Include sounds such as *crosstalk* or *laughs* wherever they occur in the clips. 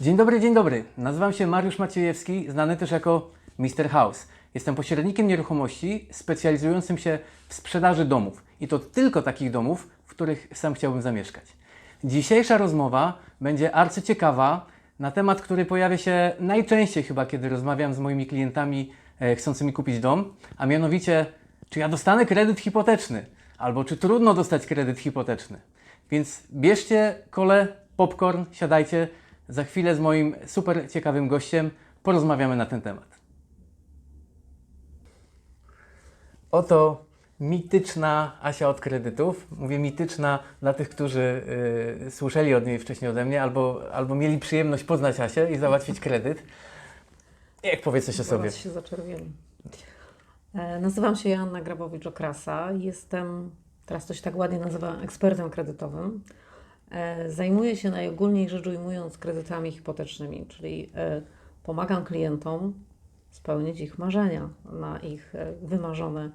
Dzień dobry, dzień dobry. Nazywam się Mariusz Maciejewski, znany też jako Mr. House. Jestem pośrednikiem nieruchomości specjalizującym się w sprzedaży domów. I to tylko takich domów, w których sam chciałbym zamieszkać. Dzisiejsza rozmowa będzie arcyciekawa na temat, który pojawia się najczęściej chyba, kiedy rozmawiam z moimi klientami e, chcącymi kupić dom, a mianowicie, czy ja dostanę kredyt hipoteczny, albo czy trudno dostać kredyt hipoteczny. Więc bierzcie kole, popcorn, siadajcie. Za chwilę z moim super ciekawym gościem porozmawiamy na ten temat. Oto mityczna Asia od kredytów. Mówię mityczna dla tych, którzy y, słyszeli od niej wcześniej ode mnie, albo, albo mieli przyjemność poznać Asię i załatwić kredyt. Jak powie coś o sobie? Się zaczerwieni. E, Nazywam się Joanna Grabowicz-Okrasa. Jestem, teraz to się tak ładnie nazywa, ekspertem kredytowym. E, Zajmuję się najogólniej rzecz ujmując kredytami hipotecznymi, czyli e, pomagam klientom spełnić ich marzenia na ich e, wymarzone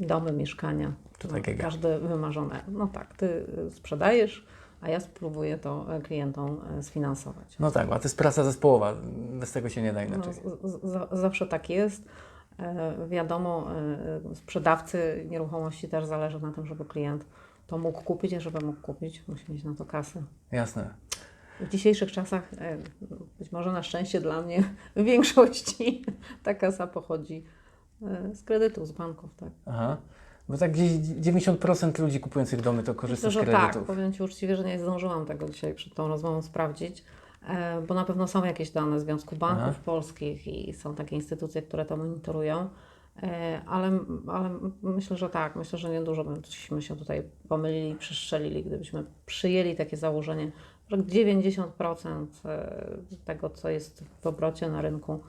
domy, mieszkania. No, takiego. Każde wymarzone. No tak, ty sprzedajesz, a ja spróbuję to klientom sfinansować. No tak, a to jest praca zespołowa. Bez tego się nie da No, inaczej. z- z- zawsze tak jest. Wiadomo, sprzedawcy nieruchomości też zależy na tym, żeby klient to mógł kupić, a żeby mógł kupić, musi mieć na to kasę. Jasne. W dzisiejszych czasach, e, być może na szczęście dla mnie, w większości *laughs* ta kasa pochodzi e, z kredytów, z banków. Tak. Aha. Bo tak gdzieś 90% ludzi kupujących domy to korzysta Myślę, z tak. kredytów. Powiem Ci uczciwie, że nie zdążyłam tego dzisiaj przed tą rozmową sprawdzić, e, bo na pewno są jakieś dane Związku Banków Aha. Polskich i są takie instytucje, które to monitorują. E, Ale, ale myślę, że tak, myślę, że niedużo byśmy się tutaj pomylili, przestrzelili, gdybyśmy przyjęli takie założenie, że 90% e, tego, co jest w obrocie na rynku,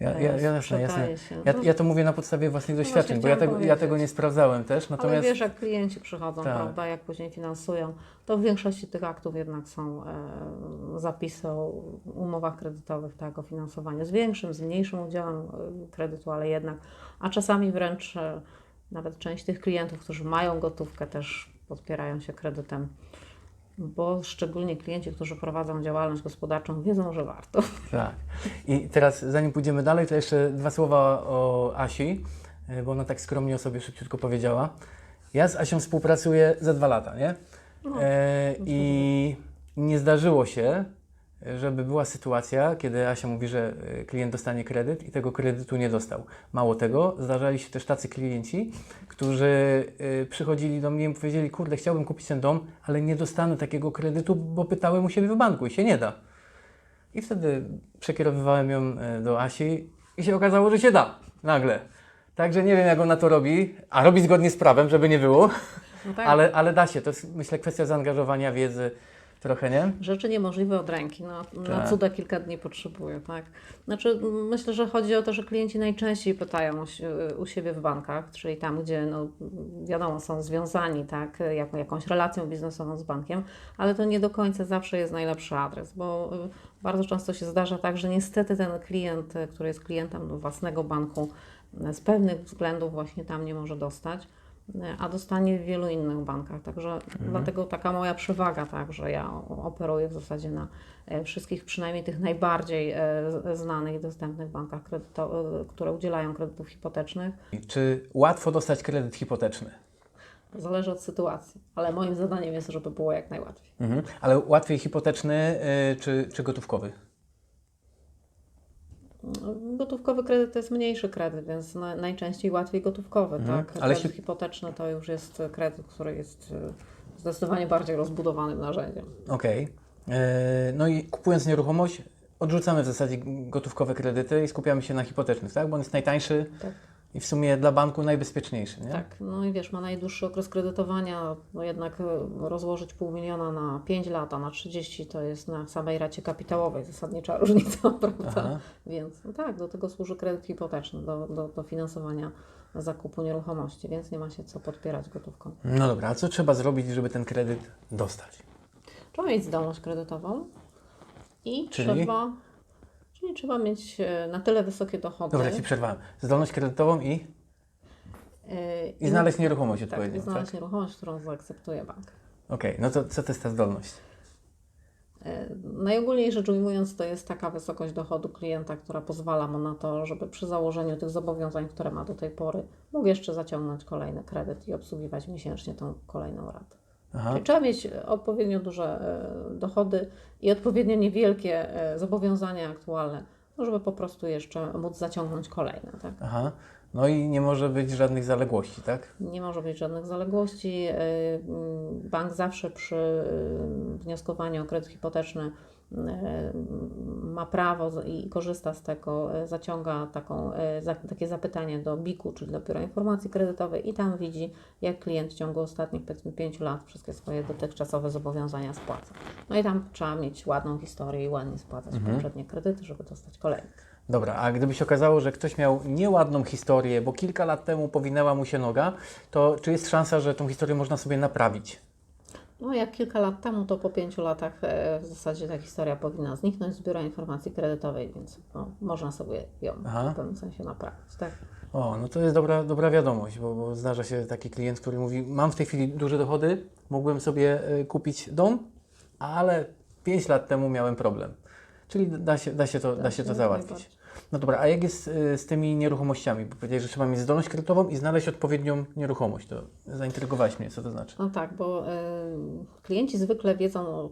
Ja, e, ja, jasne. Ja, ja to mówię na podstawie własnych No doświadczeń, bo ja tego, ja tego nie sprawdzałem też. Ale Natomiast wiesz, jak klienci przychodzą, Tak. prawda, jak później finansują, to w większości tych aktów jednak są e, zapisy o umowach kredytowych, tak, o finansowaniu z większym, z mniejszym udziałem e, kredytu, ale jednak, a czasami wręcz e, nawet część tych klientów, którzy mają gotówkę, też podpierają się kredytem, bo szczególnie klienci, którzy prowadzą działalność gospodarczą, wiedzą, że warto. Tak. I teraz, zanim pójdziemy dalej, to jeszcze dwa słowa o Asi, y, bo ona tak skromnie o sobie szybciutko powiedziała. Ja z Asią współpracuję za dwa lata, nie? No, E, I nie zdarzyło się, żeby była sytuacja, kiedy Asia mówi, że y, klient dostanie kredyt i tego kredytu nie dostał. Mało tego, zdarzali się też tacy klienci, którzy y, przychodzili do mnie i powiedzieli, kurde, chciałbym kupić ten dom, ale nie dostanę takiego kredytu, bo pytałem u siebie w banku i się nie da. I wtedy przekierowywałem ją e, do Asi i się okazało, że się da. Nagle. Także nie wiem, jak ona to robi, a robi zgodnie z prawem, żeby nie było, No tak. ale, ale da się. To jest, myślę, kwestia zaangażowania, wiedzy trochę, nie? Rzeczy niemożliwe od ręki. No, na Tak. cuda kilka dni potrzebuje, tak? Znaczy, myślę, że chodzi o to, że klienci najczęściej pytają u, si- u siebie w bankach, czyli tam, gdzie no, wiadomo, są związani, tak, jaką, jakąś relacją biznesową z bankiem, ale to nie do końca zawsze jest najlepszy adres, bo y, bardzo często się zdarza tak, że niestety ten klient, y, który jest klientem własnego banku, y, z pewnych względów właśnie tam nie może dostać a dostanie w wielu innych bankach. Także dlatego taka moja przewaga, tak, że ja operuję w zasadzie na e, wszystkich, przynajmniej tych najbardziej e, znanych i dostępnych bankach, e, które udzielają kredytów hipotecznych. Czy łatwo dostać kredyt hipoteczny? Zależy od sytuacji, ale moim zadaniem jest, żeby było jak najłatwiej. Mhm. Ale łatwiej hipoteczny czy, czy gotówkowy? Gotówkowy kredyt to jest mniejszy kredyt, więc na, najczęściej łatwiej gotówkowy. Mhm. Tak? Ale Kredyt jeśli- hipoteczny to już jest kredyt, który jest e, zdecydowanie bardziej rozbudowanym narzędziem. Okej. E, No i kupując nieruchomość, odrzucamy w zasadzie gotówkowe kredyty i skupiamy się na hipotecznych, tak? Bo on jest najtańszy Tak. I w sumie dla banku najbezpieczniejszy, nie? Tak, no i wiesz, ma najdłuższy okres kredytowania, no jednak e, rozłożyć pół miliona na 5 lat, a na 30 to jest na samej racie kapitałowej zasadnicza *laughs* różnica, prawda? Aha. Więc no tak, do tego służy kredyt hipoteczny, do, do, do finansowania zakupu nieruchomości, więc nie ma się co podpierać gotówką. No dobra, a co trzeba zrobić, żeby ten kredyt dostać? Trzeba mieć zdolność kredytową i Czyli? trzeba, czyli trzeba mieć e, na tyle wysokie dochody. Dobra, Ci przerwałem. Zdolność kredytową i, e, i znaleźć nieruchomość tak, odpowiednią, tak? znaleźć nieruchomość, którą zaakceptuje bank. Okej, no to co to jest ta zdolność? E, Najogólniej rzecz ujmując, to jest taka wysokość dochodu klienta, która pozwala mu na to, żeby przy założeniu tych zobowiązań, które ma do tej pory, mógł jeszcze zaciągnąć kolejny kredyt i obsługiwać miesięcznie tą kolejną ratę. Aha. Czyli trzeba mieć odpowiednio duże e, dochody i odpowiednio niewielkie e, zobowiązania aktualne, no żeby po prostu jeszcze móc zaciągnąć kolejne. Tak? Aha. No i nie może być żadnych zaległości, tak? Nie może być żadnych zaległości. E, Bank zawsze przy wnioskowaniu o kredyt hipoteczny ma prawo i korzysta z tego, e, zaciąga taką, e, takie zapytanie do BIK-u, czyli do Biura Informacji Kredytowej i tam widzi, jak klient w ciągu ostatnich powiedzmy 5 lat wszystkie swoje dotychczasowe zobowiązania spłaca. No i tam trzeba mieć ładną historię i ładnie spłacać poprzednie kredyty, żeby dostać kolejne. Dobra, a gdyby się okazało, że ktoś miał nieładną historię, bo kilka lat temu powinęła mu się noga, to czy jest szansa, że tą historię można sobie naprawić? No jak kilka lat temu, to po pięciu latach e, w zasadzie ta historia powinna zniknąć z Biura Informacji Kredytowej, więc no, można sobie ją Aha. w pewnym sensie naprawić. Tak? O, no to jest dobra, dobra wiadomość, bo, bo zdarza się taki klient, który mówi, mam w tej chwili duże dochody, mógłbym sobie y, kupić dom, ale 5 lat temu miałem problem. Czyli da się, da się, to, da się to załatwić. No dobra, a jak jest y, z tymi nieruchomościami? Bo powiedziałeś, że trzeba mieć zdolność kredytową i znaleźć odpowiednią nieruchomość. To zaintrygowałeś mnie, co to znaczy? No tak, bo y, klienci zwykle wiedzą,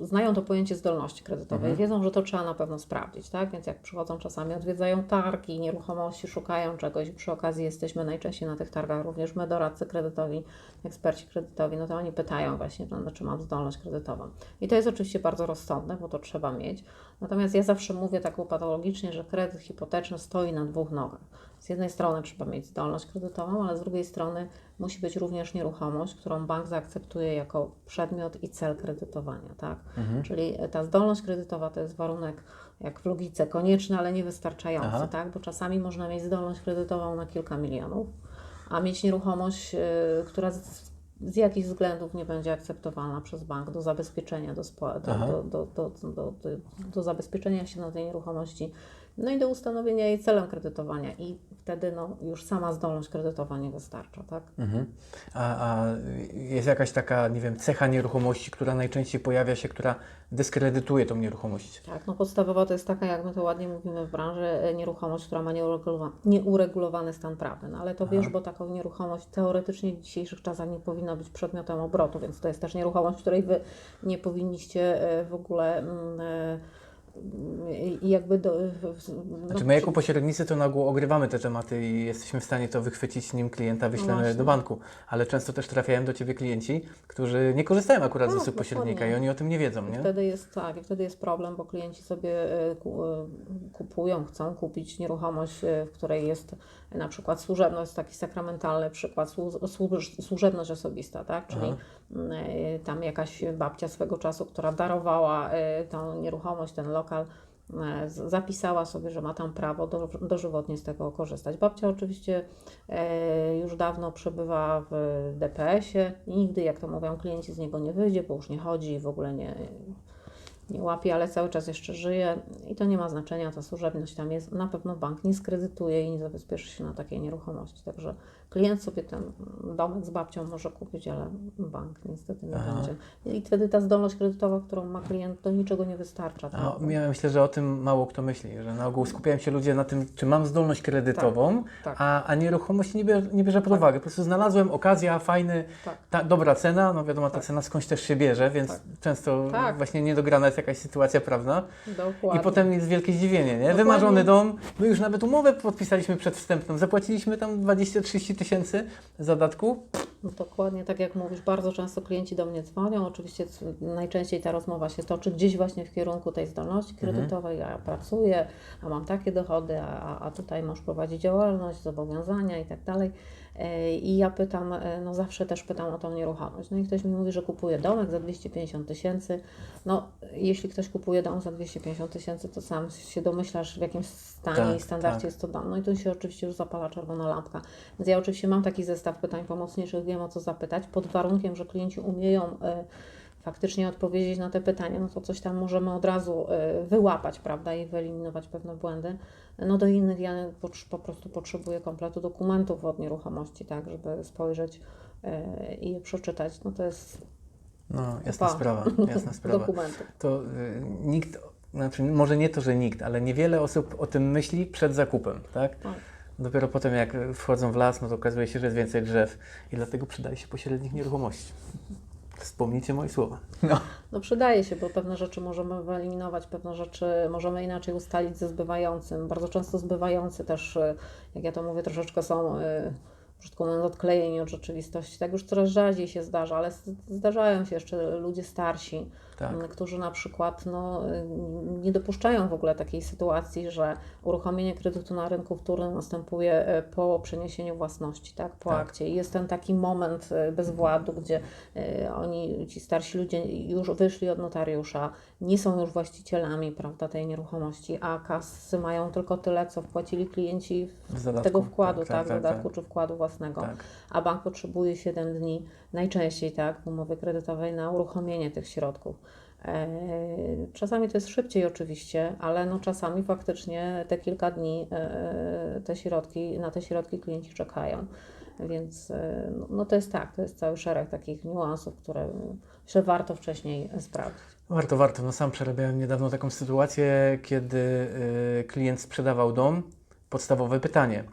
znają to pojęcie zdolności kredytowej, wiedzą, że to trzeba na pewno sprawdzić, tak? Więc jak przychodzą czasami, odwiedzają targi, nieruchomości, szukają czegoś i przy okazji jesteśmy najczęściej na tych targach, również my doradcy kredytowi, eksperci kredytowi, no to oni pytają właśnie, no, czy mam zdolność kredytową. I to jest oczywiście bardzo rozsądne, bo to trzeba mieć. Natomiast ja zawsze mówię tak patologicznie, że kredyt hipoteczny stoi na dwóch nogach. Z jednej strony trzeba mieć zdolność kredytową, ale z drugiej strony musi być również nieruchomość, którą bank zaakceptuje jako przedmiot i cel kredytowania, tak? Czyli ta zdolność kredytowa to jest warunek, jak w logice, konieczny, ale niewystarczający, Aha. tak? Bo czasami można mieć zdolność kredytową na kilka milionów, a mieć nieruchomość, y, która z, jakichś względów nie będzie akceptowana przez bank do zabezpieczenia, do, do, do, do, do, do zabezpieczenia się na tej nieruchomości, no i do ustanowienia jej celem kredytowania i wtedy no, już sama zdolność kredytowa nie wystarcza, tak? Mhm. A, a jest jakaś taka, nie wiem, cecha nieruchomości, która najczęściej pojawia się, która dyskredytuje tą nieruchomość? Tak, no podstawowa to jest taka, jak my to ładnie mówimy w branży, e, nieruchomość, która ma nieuregulowa- nieuregulowany stan prawny. No ale to wiesz, bo taką nieruchomość teoretycznie w dzisiejszych czasach nie powinna być przedmiotem obrotu, więc to jest też nieruchomość, której Wy nie powinniście e, w ogóle mm, e, jakby do, no, Znaczy my jako pośrednicy to na ogół ogrywamy te tematy i jesteśmy w stanie to wychwycić, nim klienta wyślemy właśnie. do banku. Ale często też trafiają do Ciebie klienci, którzy nie korzystają akurat z Tak, usług pośrednika i oni o tym nie wiedzą, I nie? wtedy jest tak, i wtedy jest problem, bo klienci sobie e, e, kupują, chcą kupić nieruchomość, e, w której jest na przykład służebność, taki sakramentalny przykład, słu- służ- służebność osobista, tak? Czyli Aha. m, e, tam jakaś babcia swego czasu, która darowała e, tą nieruchomość, ten lokal, z- zapisała sobie, że ma tam prawo do, dożywotnie z tego korzystać. Babcia oczywiście już dawno przebywa w DPS-ie i nigdy, jak to mówią klienci, z niego nie wyjdzie, bo już nie chodzi i w ogóle nie, nie łapie, ale cały czas jeszcze żyje i to nie ma znaczenia, ta służebność tam jest. Na pewno bank nie skredytuje i nie zabezpieczy się na takiej nieruchomości. Także klient sobie ten domek z babcią może kupić, ale bank niestety nie Aha. będzie. I wtedy ta zdolność kredytowa, którą ma klient, do niczego nie wystarcza. Tak? A, ja myślę, że o tym mało kto myśli, że na ogół skupiają się ludzie na tym, czy mam zdolność kredytową, tak. A, a nieruchomość nie bierze, nie bierze pod uwagę. Po prostu znalazłem okazja, fajny, Tak. ta, dobra cena, no wiadomo, ta Tak. cena skądś też się bierze, więc Tak. często Tak. właśnie niedograna jest jakaś sytuacja prawna. Dokładnie. I potem jest wielkie zdziwienie, nie? Dokładnie. Wymarzony dom, my już nawet umowę podpisaliśmy przedwstępną, zapłaciliśmy tam 20-30 tysięcy zadatku. No Dokładnie tak jak mówisz, bardzo często klienci do mnie dzwonią. Oczywiście najczęściej ta rozmowa się toczy gdzieś właśnie w kierunku tej zdolności kredytowej. Ja pracuję, a mam takie dochody, a, a- tutaj możesz prowadzić działalność, zobowiązania i tak dalej. E, I ja pytam, e, no zawsze też pytam o tą nieruchomość. No i ktoś mi mówi, że kupuje domek za 250 tysięcy. No, jeśli ktoś kupuje dom za 250 tysięcy, to sam się domyślasz, w jakim stanie Tak, i standardzie tak. jest to dom. No i tu się oczywiście już zapala czerwona lampka. Więc ja oczywiście mam taki zestaw pytań pomocniczych, wiem o co zapytać, pod warunkiem, że klienci umieją y, faktycznie odpowiedzieć na te pytania, no to coś tam możemy od razu y, wyłapać, prawda, i wyeliminować pewne błędy. No do innych ja po, prostu potrzebuję kompletu dokumentów od nieruchomości, tak, żeby spojrzeć y, i je przeczytać. No to jest No, jasna Pa. sprawa, jasna *laughs* sprawa. dokumenty. To y, nikt, znaczy może nie to, że nikt, ale niewiele osób o tym myśli przed zakupem, tak? Tak. Dopiero potem jak wchodzą w las, no to okazuje się, że jest więcej drzew i dlatego przydaje się pośrednik nieruchomości. Wspomnijcie moje słowa. No. No przydaje się, bo pewne rzeczy możemy wyeliminować, pewne rzeczy możemy inaczej ustalić ze zbywającym. Bardzo często zbywający też, y, jak ja to mówię, troszeczkę są, y, brzydko mówiąc, odklejeni od rzeczywistości. Tak już coraz rzadziej się zdarza, ale zdarzają się jeszcze ludzie starsi, Tak. którzy na przykład no, y, nie dopuszczają w ogóle takiej sytuacji, że uruchomienie kredytu na rynku wtórnym następuje y, po przeniesieniu własności, tak, po Tak. akcie. I jest ten taki moment y, bezwładu, gdzie y, oni, ci starsi ludzie już wyszli od notariusza, nie są już właścicielami prawda, tej nieruchomości, a kasy mają tylko tyle, co wpłacili klienci w tego wkładu, Tak, tak, tak, tak, dodatku tak. czy wkładu własnego. Tak. A bank potrzebuje 7 dni, najczęściej tak, w umowie kredytowej na uruchomienie tych środków. E, Czasami to jest szybciej oczywiście, ale no czasami faktycznie te kilka dni e, te środki, na te środki klienci czekają. Więc e, no- no to jest tak, to jest cały szereg takich niuansów, które myślę warto wcześniej sprawdzić. Warto, warto. No sam przerabiałem niedawno taką sytuację, kiedy klient sprzedawał dom. Podstawowe pytanie.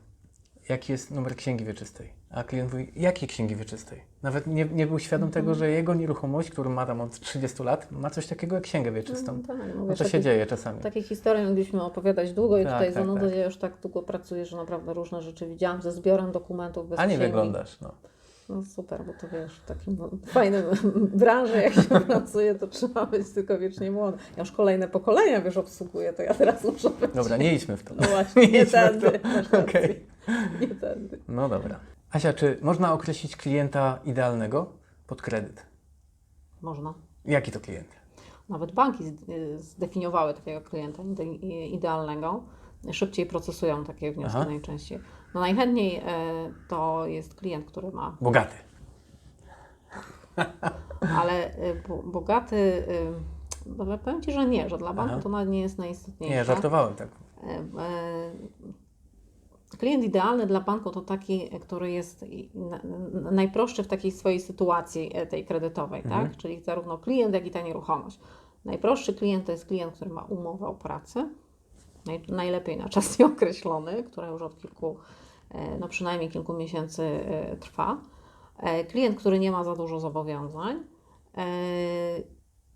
Jaki jest numer księgi wieczystej? A klient mówi, jakiej księgi wieczystej? Nawet nie, nie był świadom tego, że jego nieruchomość, którą ma tam od 30 lat, ma coś takiego jak księgę wieczystą. tak, No mówię, to się dzieje czasami. Takie historie mogliśmy opowiadać długo i Tak, tutaj tak, zanudzę. tak. Ja już tak długo pracuję, że naprawdę różne rzeczy widziałam ze zbiorem dokumentów bez A nie księgi. wyglądasz. No. No super, bo to wiesz, w takim fajnym *laughs* branży, jak się pracuje, to trzeba być tylko wiecznie młody. Ja już kolejne pokolenia, wiesz, obsługuję, to ja teraz muszę być... Dobra, nie idźmy w to. No właśnie, nie to. tędy. Okej. Nie tędy. No dobra. Asia, czy można określić klienta idealnego pod kredyt? Można. Jaki to klient? Nawet banki y, zdefiniowały takiego klienta idealnego. Szybciej procesują takie wnioski Aha. najczęściej. No najchętniej e, to jest klient, który ma Bogaty. ale y, bo- bogaty, y, powiem Ci, że nie, że dla banku Aha. to nie jest najistotniejsze. Nie, żartowałem tak. Klient idealny dla banku to taki, który jest najprostszy w takiej swojej sytuacji e, tej kredytowej, Mhm. tak? Czyli zarówno klient, jak i ta nieruchomość. Najprostszy klient to jest klient, który ma umowę o pracę, naj, najlepiej na czas *laughs* nieokreślony, która już od kilku, e, no przynajmniej kilku miesięcy e, trwa. Klient, który nie ma za dużo zobowiązań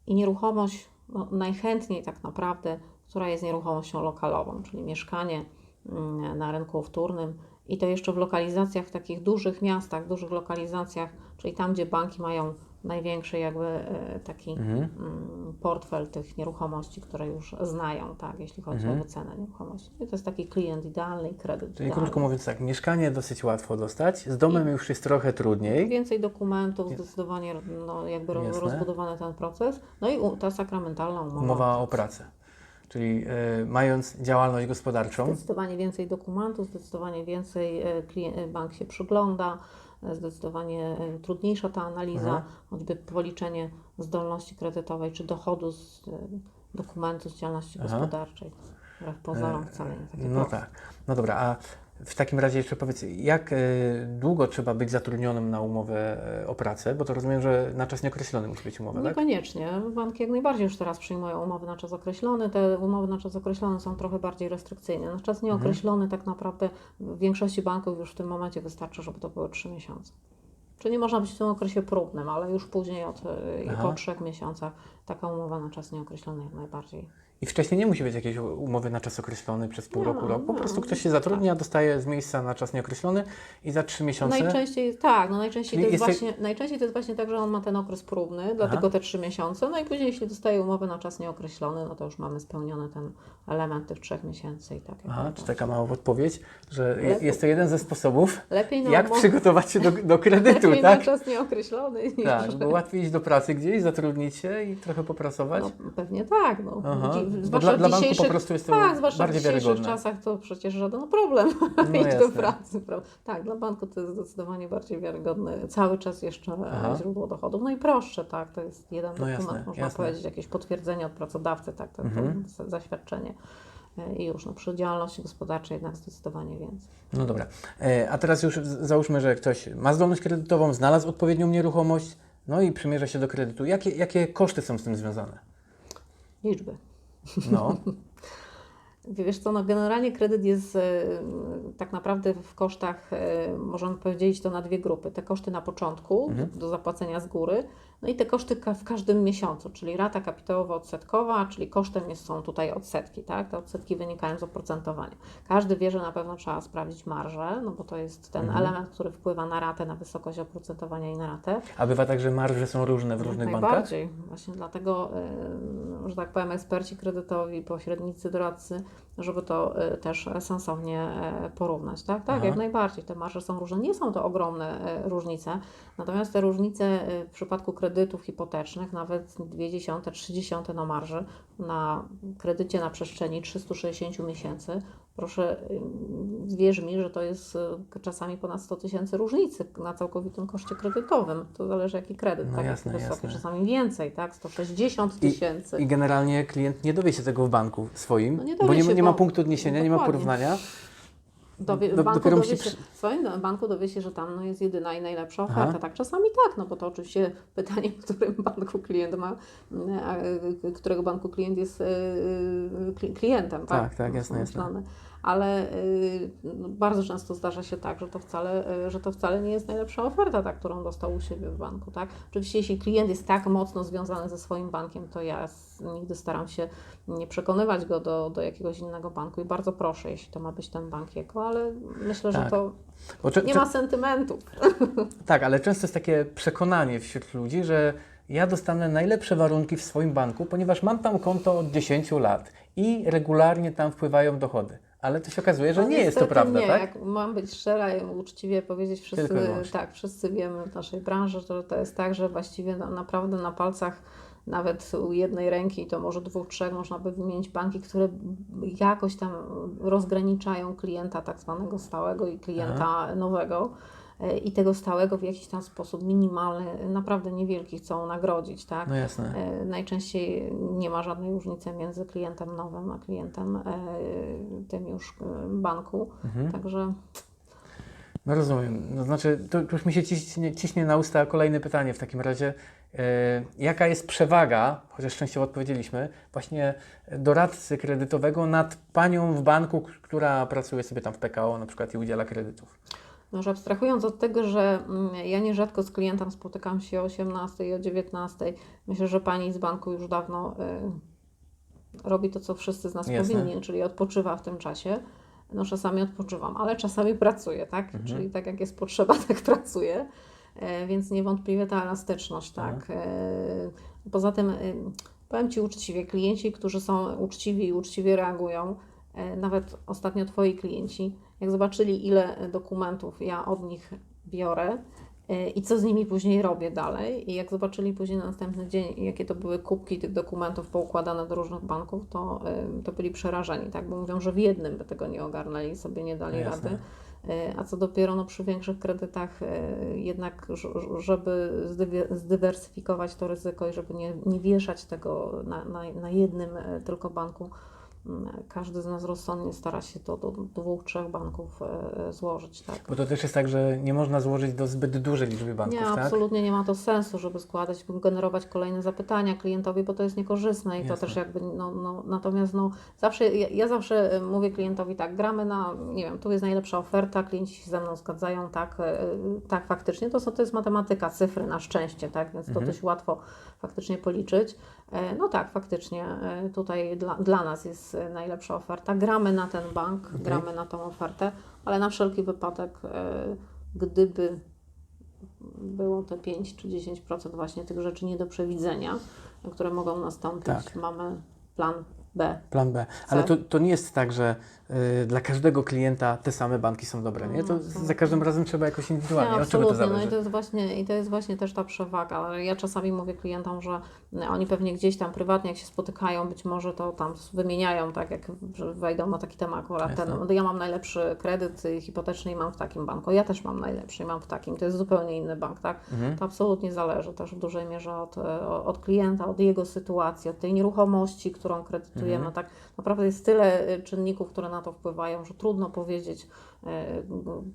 i nieruchomość no, najchętniej tak naprawdę, która jest nieruchomością lokalową, czyli mieszkanie na rynku wtórnym i to jeszcze w lokalizacjach, w takich dużych miastach, dużych lokalizacjach, czyli tam, gdzie banki mają największy jakby e, taki Mhm. mm, portfel tych nieruchomości, które już znają, tak, jeśli chodzi Mhm. o wycenę nieruchomości. I to jest taki klient idealny i kredyt Czyli idealny. krótko mówiąc tak, mieszkanie dosyć łatwo dostać, z domem już jest trochę trudniej. Więcej dokumentów, zdecydowanie no, jakby Jasne. rozbudowany ten proces. No i ta sakramentalna umowa. Umowa o pracę. Czyli y, mając działalność gospodarczą, Zdecydowanie więcej dokumentów, zdecydowanie więcej e, e, bank się przygląda, e, zdecydowanie e, trudniejsza ta analiza, Aha. choćby policzenie zdolności kredytowej czy dochodu z e, dokumentu z działalności Aha. gospodarczej. Wbrew pozorom wcale nie takie no proste. tak. No dobra, a w takim razie jeszcze powiedz, jak y, długo trzeba być zatrudnionym na umowę y, o pracę? Bo to rozumiem, że na czas nieokreślony musi być umowa, tak? Niekoniecznie. Banki jak najbardziej już teraz przyjmują umowy na czas określony. Te umowy na czas określony są trochę bardziej restrykcyjne. Na czas nieokreślony tak naprawdę w większości banków już w tym momencie wystarczy, żeby to były 3 miesiące. Czyli nie można być w tym okresie próbnym, ale już później od, y, Aha. po trzech miesiącach taka umowa na czas nieokreślony jak najbardziej. I wcześniej nie musi być jakiejś umowy na czas określony przez pół Nie roku, rok. Po nie. prostu ktoś się zatrudnia, dostaje z miejsca na czas nieokreślony i za trzy miesiące. Najczęściej tak, no najczęściej Czyli to, jest właśnie, najczęściej to jest właśnie tak, że on ma ten okres próbny, dlatego te trzy miesiące, no i później jeśli dostaje umowę na czas nieokreślony, no to już mamy spełniony ten element tych trzech miesięcy i tak. jak Aha, czy taka mała podpowiedź, że Lepiej. jest to jeden ze sposobów, jak umowę- przygotować się do, *laughs* do kredytu, lepiej tak? na czas nieokreślony niż... Tak, bo łatwiej iść do pracy gdzieś, zatrudnić się i trochę popracować. No, pewnie tak. No. Aha, zwłaszcza dla- w dla banku po dzisiejszych- prostu jest to tak, zwłaszcza w dzisiejszych czasach to przecież żaden problem *laughs* No iść do pracy. Prawda? Tak, dla banku to jest zdecydowanie bardziej wiarygodne. Cały czas jeszcze e, Aha. źródło dochodów. No i prostsze, tak, to jest jeden No dokument, jasne, można jasne. powiedzieć, jakieś potwierdzenie od pracodawcy, tak, to, Mhm. to za- zaświadczenie. E, I już no, przy działalności gospodarczej jednak zdecydowanie więcej. No dobra. E, A teraz już załóżmy, że ktoś ma zdolność kredytową, znalazł odpowiednią nieruchomość, no i przymierza się do kredytu. Jakie, jakie koszty są z tym związane? Liczby. No, *laughs* Wiesz co, no generalnie kredyt jest e, tak naprawdę w kosztach, e, możemy podzielić to na dwie grupy. Te koszty na początku do, do zapłacenia z góry, no i te koszty w każdym miesiącu, czyli rata kapitałowo-odsetkowa, czyli kosztem jest, są tutaj odsetki, tak? Te odsetki wynikają z oprocentowania. Każdy wie, że na pewno trzeba sprawdzić marżę, no bo to jest ten element, który wpływa na ratę, na wysokość oprocentowania i na ratę. a bywa tak, że marże są różne w różnych bankach? Najbardziej. Właśnie dlatego, że tak powiem, eksperci kredytowi, pośrednicy, doradcy, żeby to y, też sensownie y, porównać. Tak, tak, Aha. jak najbardziej. Te marże są różne. Nie są to ogromne y, różnice, natomiast te różnice w przypadku kredytów hipotecznych, nawet 0,2, 0,3 na marży, na kredycie na przestrzeni 360 miesięcy, proszę, wierz mi, że to jest y, czasami ponad 100 tysięcy różnicy na całkowitym koszcie kredytowym. To zależy jaki kredyt, No tak? jasne, Wysoki, jasne. czasami więcej, tak? 160 tysięcy. I generalnie klient nie dowie się tego w banku swoim, No nie bo nie, się, nie ma bo- punktu odniesienia, nie ma porównania. Dowie, do- w banku dopiero dowie się, przy- swoim banku dowie się, że tam no, jest jedyna i najlepsza Aha. oferta. Tak, czasami tak, no bo to oczywiście *laughs* pytanie, w którym banku klient ma, a, y, którego banku klient jest kli- klientem, tak? Tak, tak, jasne, jasne. Ale y, no, bardzo często zdarza się tak, że to, wcale, y, że to wcale nie jest najlepsza oferta, ta, którą dostał u siebie w banku. Tak? Oczywiście, jeśli klient jest tak mocno związany ze swoim bankiem, to ja nigdy staram się nie przekonywać go do, do jakiegoś innego banku i bardzo proszę, jeśli to ma być ten bank jego, ale myślę, że Tak. to Bo cze- nie ma sentymentów. *laughs* Tak, ale często jest takie przekonanie wśród ludzi, że ja dostanę najlepsze warunki w swoim banku, ponieważ mam tam konto od 10 lat i regularnie tam wpływają dochody. Ale to się okazuje, że No nie jest to prawda, nie. tak? Jak mam być szczera i uczciwie powiedzieć, wszyscy, tak, wszyscy wiemy w naszej branży, że to jest tak, że właściwie na, naprawdę na palcach nawet u jednej ręki, to może dwóch, trzech, można by wymienić banki, które jakoś tam rozgraniczają klienta tak zwanego stałego i klienta nowego. E, I tego stałego w jakiś tam sposób minimalny, naprawdę niewielki chcą nagrodzić, tak? No jasne. E, Najczęściej nie ma żadnej różnicy między klientem nowym a klientem e, tym już banku. Mhm. Także No rozumiem. No znaczy, to już mi się ciśnie, ciśnie na usta kolejne pytanie w takim razie. Jaka jest przewaga, chociaż częściowo odpowiedzieliśmy, właśnie doradcy kredytowego nad panią w banku, która pracuje sobie tam w PKO na przykład i udziela kredytów? Może abstrahując od tego, że mm, ja nierzadko z klientem spotykam się o 18 i o 19, myślę, że pani z banku już dawno y, robi to, co wszyscy z nas Jasne. powinni, czyli odpoczywa w tym czasie. No czasami odpoczywam, ale czasami pracuję, tak? Mhm. Czyli tak jak jest potrzeba, *laughs* tak pracuję. E, Więc niewątpliwie ta elastyczność, tak. E, Poza tym, y, powiem Ci uczciwie, klienci, którzy są uczciwi i uczciwie reagują, nawet ostatnio Twoi klienci, jak zobaczyli, ile dokumentów ja od nich biorę e, i co z nimi później robię dalej, i jak zobaczyli później na następny dzień, jakie to były kubki tych dokumentów poukładane do różnych banków, to, e, to byli przerażeni, tak? Bo mówią, że w jednym by tego nie ogarnęli, sobie nie dali No jasne. rady. E, A co dopiero no, przy większych kredytach, e, jednak, żeby zdywersyfikować to ryzyko i żeby nie, nie wieszać tego na, na, na jednym e, tylko banku, każdy z nas rozsądnie stara się to do dwóch, trzech banków e, złożyć. Tak? Bo to też jest tak, że nie można złożyć do zbyt dużej liczby banków, Nie, tak? absolutnie nie ma to sensu, żeby składać, generować kolejne zapytania klientowi, bo to jest niekorzystne i to Jasne. też jakby, no, no, natomiast no, zawsze, ja, ja zawsze e, mówię klientowi tak, gramy na, nie wiem, tu jest najlepsza oferta, klienci się ze mną zgadzają, tak, e, tak faktycznie, to, są, to jest matematyka, cyfry na szczęście, tak, więc to Mhm. dość łatwo faktycznie policzyć. E, No tak, faktycznie e, tutaj dla, dla nas jest e, najlepsza oferta, gramy na ten bank, gramy na tą ofertę, ale na wszelki wypadek, gdyby było te 5 czy 10% właśnie tych rzeczy nie do przewidzenia, które mogą nastąpić. Tak. Mamy plan B. Plan B. Ale to, to nie jest tak, że dla każdego klienta te same banki są dobre, nie? To No, są. za każdym razem trzeba jakoś indywidualnie. Nie, Od czego to absolutnie. No i to, jest właśnie, I to jest właśnie też ta przewaga. Ja czasami mówię klientom, że oni pewnie gdzieś tam prywatnie, jak się spotykają, być może to tam wymieniają, tak jak wejdą na taki temat akurat ten, no ja mam najlepszy kredyt y, hipoteczny i mam w takim banku, ja też mam najlepszy i mam w takim, to jest zupełnie inny bank, tak? Mhm. To absolutnie zależy też w dużej mierze od, od klienta, od jego sytuacji, od tej nieruchomości, którą kredytuje, akceptujemy. Mhm. Tak naprawdę jest tyle y, czynników, które na to wpływają, że trudno powiedzieć, y,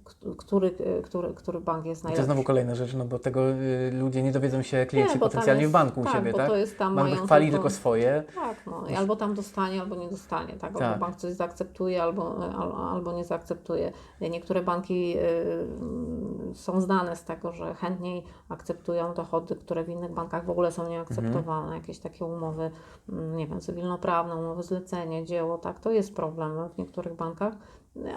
k- który, y, który, który bank jest I to najlepszy. znowu kolejna rzecz, no bo tego y, ludzie nie dowiedzą się klienci Nie, potencjalnie jest- w banku u tak, siebie, bo tak? to jest tam Bank chwali tylko- swoje. Tak, no, i albo tam dostanie, albo nie dostanie, tak? Albo Tak. bank coś zaakceptuje, albo, al- albo nie zaakceptuje. Niektóre banki są znane z tego, że chętniej akceptują dochody, które w innych bankach w ogóle są nieakceptowane, Mhm. jakieś takie umowy, mm, nie wiem, cywilnoprawne, umowy zlecenie, dzieło, tak? To jest problem w niektórych bankach,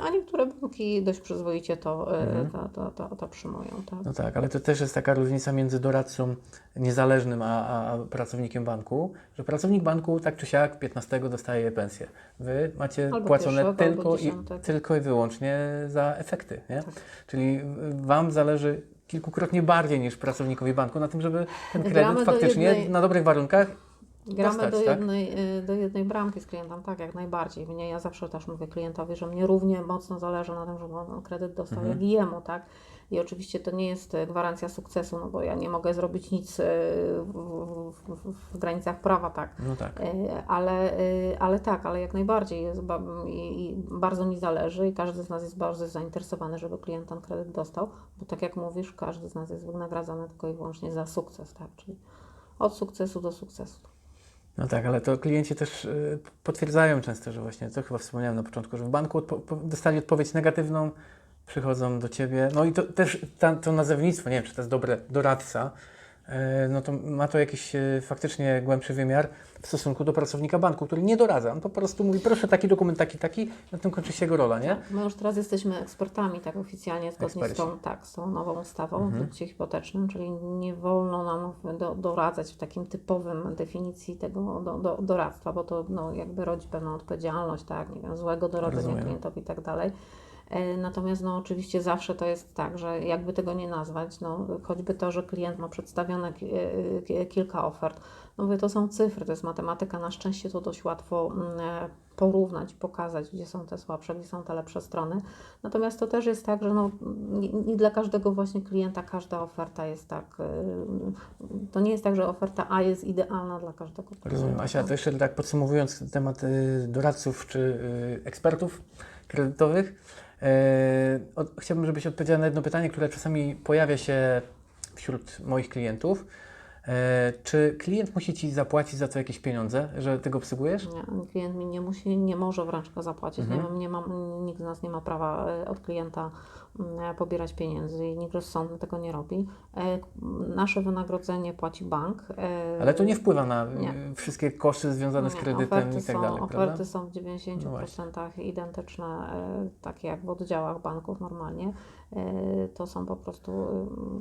a niektóre banki dość przyzwoicie to, y, Mhm. to, to, to, to przyjmują, tak? No tak, ale to też jest taka różnica między doradcą niezależnym a, a, pracownikiem banku, że pracownik banku tak czy siak 15 dostaje pensję. Wy macie Albo płacone pierwszego, tylko i, tylko i wyłącznie za efekty, nie? Tak. Czyli Wam zależy kilkukrotnie bardziej niż pracownikowi banku na tym, żeby ten Gramy kredyt do faktycznie jednej- na dobrych warunkach Gramy dostać, do, tak? jednej, y, do jednej bramki z klientem, tak, jak najbardziej. Mnie, ja zawsze też mówię klientowi, że mnie równie mocno zależy na tym, żeby on kredyt dostał, Mhm. jak i jemu, tak. I oczywiście to nie jest y, gwarancja sukcesu, no bo ja nie mogę zrobić nic y, w, w, w, granicach prawa, tak. No tak. Ale, ale tak, ale jak najbardziej jest i, i bardzo mi zależy i każdy z nas jest bardzo zainteresowany, żeby klient ten kredyt dostał, bo tak jak mówisz, każdy z nas jest wynagradzany tylko i wyłącznie za sukces, tak, czyli od sukcesu do sukcesu. No tak, ale to klienci też y, potwierdzają często, że właśnie, co chyba wspomniałem na początku, że w banku odpo- po- dostali odpowiedź negatywną, przychodzą do Ciebie, no i to też ta, to nazewnictwo, nie wiem, czy to jest dobre, doradca, no to ma to jakiś y, faktycznie głębszy wymiar w stosunku do pracownika banku, który nie doradza, on po prostu mówi, proszę taki dokument, taki, taki, na tym kończy się jego rola, nie? My już teraz jesteśmy ekspertami, tak oficjalnie, zgodnie z tą, tak, z tą nową ustawą Mhm. w kredycie hipotecznym, czyli nie wolno nam do, doradzać w takim typowym definicji tego do, do, doradztwa, bo to no, jakby rodzi pewną odpowiedzialność, tak, nie wiem, złego doradzenia Rozumiem. klientowi i tak dalej. E, Natomiast no, oczywiście zawsze to jest tak, że jakby tego nie nazwać, no, choćby to, że klient ma przedstawione e, ki- kilka ofert, no mówię, to są cyfry, to jest matematyka, na szczęście to dość łatwo mm, e, porównać, pokazać, gdzie są te słabsze, gdzie są te lepsze strony. Natomiast to też jest tak, że no, nie, dla każdego właśnie klienta każda oferta jest tak, to nie jest tak, że oferta A jest idealna dla każdego Rozumiem. klienta. Asia, to jeszcze tak podsumowując temat y, doradców czy y, ekspertów kredytowych, od, chciałbym, żebyś odpowiedziała na jedno pytanie, które czasami pojawia się wśród moich klientów. Y, czy klient musi Ci zapłacić za to jakieś pieniądze, że Ty go obsługujesz? Nie, klient mi nie musi, nie może wręcz zapłacić. Mhm. Nie mam, nie mam, nikt z nas nie ma prawa e, od klienta pobierać pieniędzy i nikt rozsądny tego nie robi. E, Nasze wynagrodzenie płaci bank. e, Ale to nie wpływa na Nie. wszystkie koszty związane z Nie, kredytem oferty i tak są, dalej, Oferty prawda? są w 90% No identyczne, e, takie jak w oddziałach banków normalnie. E, To są po prostu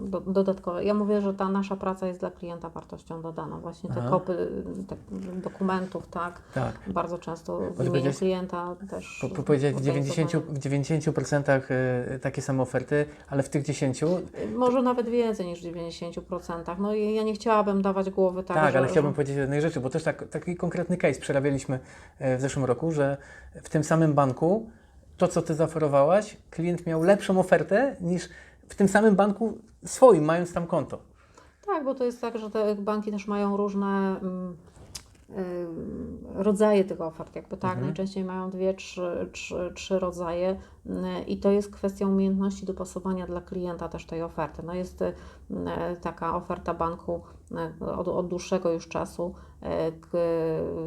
do, dodatkowe. Ja mówię, że ta nasza praca jest dla klienta wartością dodaną. Właśnie te Aha. kopy te dokumentów, tak, Tak. bardzo często w imieniu klienta też. Po, po, powiedziałeś w 90%, organizowane. w 90% y, takie same oferty, ale w tych 10% Może nawet więcej niż w 90%. No i ja nie chciałabym dawać głowy tak, Tak, że, ale chciałbym że... powiedzieć jednej rzeczy, bo też tak, taki konkretny case przerabialiśmy w zeszłym roku, że w tym samym banku to, co Ty zaoferowałaś, klient miał lepszą ofertę niż w tym samym banku swoim, mając tam konto. Tak, bo to jest tak, że te banki też mają różne mm, ym, rodzaje tych ofert, jakby tak, Mhm. najczęściej mają dwie, trzy, trzy, trzy rodzaje mm, i to jest kwestia umiejętności dopasowania dla klienta też tej oferty. No jest y, taka oferta banku y, od, od dłuższego już czasu, k,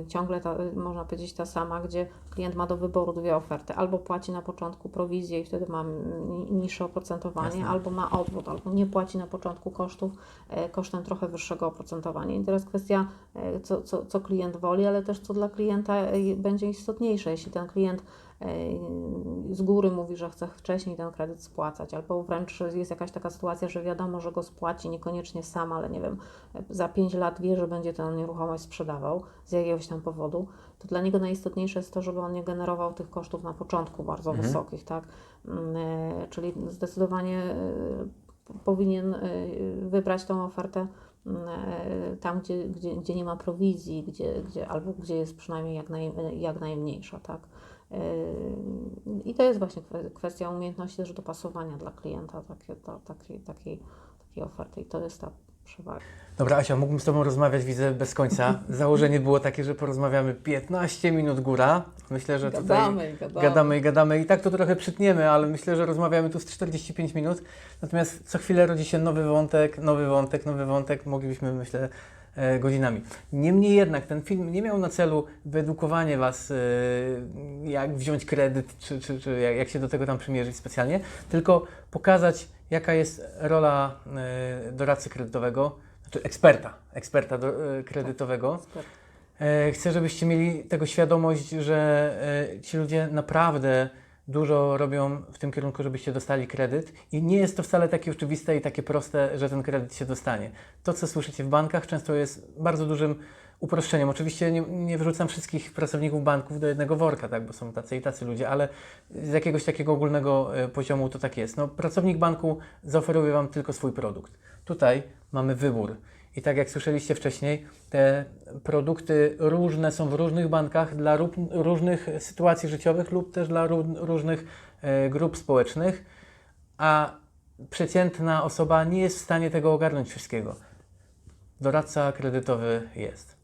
ciągle ta, można powiedzieć ta sama, gdzie klient ma do wyboru dwie oferty, albo płaci na początku prowizję i wtedy ma ni- niższe oprocentowanie, Jasne. albo ma odwrót, albo nie płaci na początku kosztów e, kosztem trochę wyższego oprocentowania. I teraz kwestia, e, co, co, co klient woli, ale też co dla klienta e, będzie istotniejsze. Jeśli ten klient e, z góry mówi, że chce wcześniej ten kredyt spłacać, albo wręcz jest jakaś taka sytuacja, że wiadomo, że go spłaci niekoniecznie sam, ale nie wiem, za 5 lat wie, że będzie tę nieruchomość sprzedawał z jakiegoś tam powodu, to dla niego najistotniejsze jest to, żeby on nie generował tych kosztów na początku bardzo Mhm. wysokich, tak? Mm, e, Czyli zdecydowanie e, powinien e, wybrać tą ofertę mm, tam, gdzie, gdzie, gdzie nie ma prowizji, gdzie, gdzie, albo gdzie jest przynajmniej jak, naj, jak najmniejsza, tak? E, I to jest właśnie kwe- kwestia umiejętności też dopasowania dla klienta takie, takiej, takiej, takiej oferty. I to jest ta przewagę. Dobra, Asia, mógłbym z Tobą rozmawiać, widzę, bez końca. Założenie było takie, że porozmawiamy 15 minut góra. Myślę, że tutaj Gadamy i gadamy. gadamy i gadamy i tak to trochę przytniemy, ale myślę, że rozmawiamy tu z 45 minut. Natomiast co chwilę rodzi się nowy wątek, nowy wątek, nowy wątek. Moglibyśmy, myślę, e, godzinami. Niemniej jednak ten film nie miał na celu wyedukowanie Was, e, jak wziąć kredyt, czy, czy, czy jak się do tego tam przymierzyć specjalnie, tylko pokazać, jaka jest rola e, doradcy kredytowego, znaczy eksperta, eksperta do, e, kredytowego. Super. E, Chcę, żebyście mieli tego świadomość, że ci ludzie naprawdę dużo robią w tym kierunku, żebyście dostali kredyt i nie jest to wcale takie oczywiste i takie proste, że ten kredyt się dostanie. To, co słyszycie w bankach, często jest bardzo dużym uproszczeniem. Oczywiście nie, nie wyrzucam wszystkich pracowników banków do jednego worka, tak, bo są tacy i tacy ludzie, ale z jakiegoś takiego ogólnego e, poziomu to tak jest. No, pracownik banku zaoferuje Wam tylko swój produkt. Tutaj mamy wybór. I tak jak słyszeliście wcześniej, te produkty różne są w różnych bankach dla ró- różnych sytuacji życiowych lub też dla ró- różnych e, grup społecznych, a przeciętna osoba nie jest w stanie tego ogarnąć wszystkiego. Doradca kredytowy jest.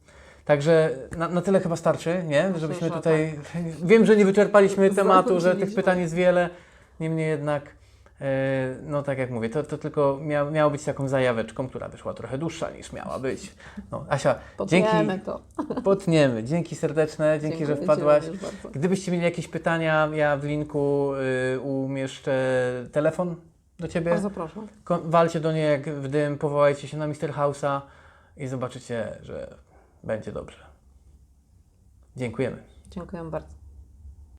Także na, na tyle chyba starczy, nie? Żebyśmy że tutaj. *laughs* Wiem, że nie wyczerpaliśmy tematu, że tych pytań jest wiele. Niemniej jednak, e, no tak jak mówię, to, to tylko mia, miało być taką zajaweczką, która wyszła trochę dłuższa niż miała być. No, Asia, dzięki. Potniemy to. Potniemy. Dzięki serdeczne, dzięki, że Dziękuję Ci wpadłaś. Gdybyście mieli jakieś pytania, ja w linku y, umieszczę telefon do Ciebie. Bardzo proszę. Walcie do niej jak w dym, powołajcie się na Mr. House'a i zobaczycie, że będzie dobrze. Dziękujemy. Dziękuję bardzo.